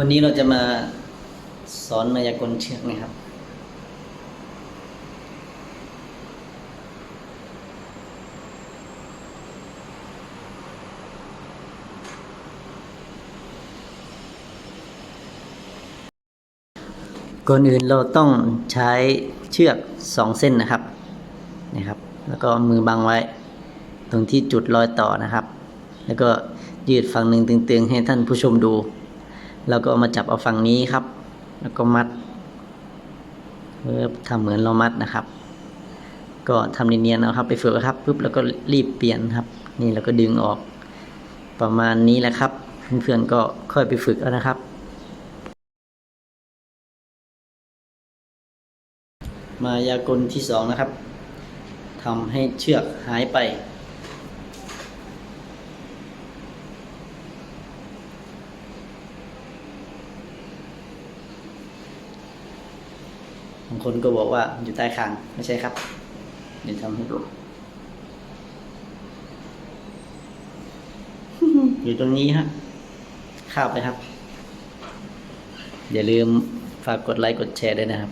วันนี้เราจะมาสอนมายากลเชือกนะครับ ก่อนอื่นเราต้องใช้เชือกสองเส้นนะครับนะครับ แล้วก็มือบังไว้ ตรงที่จุดรอยต่อนะครับ แล้วก็ยืดฝั่งหนึ่งตึงๆ ให้ท่านผู้ชมดู แล้วก็มาจับเอาฝั่งนี้ครับ แล้วก็มัดเออทำเหมือนเรามัดนะครับ ก็ทำเนียนๆนะครับไปฝึกครับปุ๊บแล้วก็รีบเปลี่ยนครับ นี่แล้วก็ดึงออกประมาณนี้แหละครับ เพื่อนๆก็ค่อยไปฝึกเอานะครับ มายากลที่สองนะครับทำให้เชือกหายไป บางคนก็บอกว่าอยู่ใต้คางไม่ใช่ครับเดี๋ยวทำให้ดูอยู่ตรงนี้ฮะข้าวไปครับ อย่าลืมฝากกดไลค์กดแชร์ด้วยนะครับ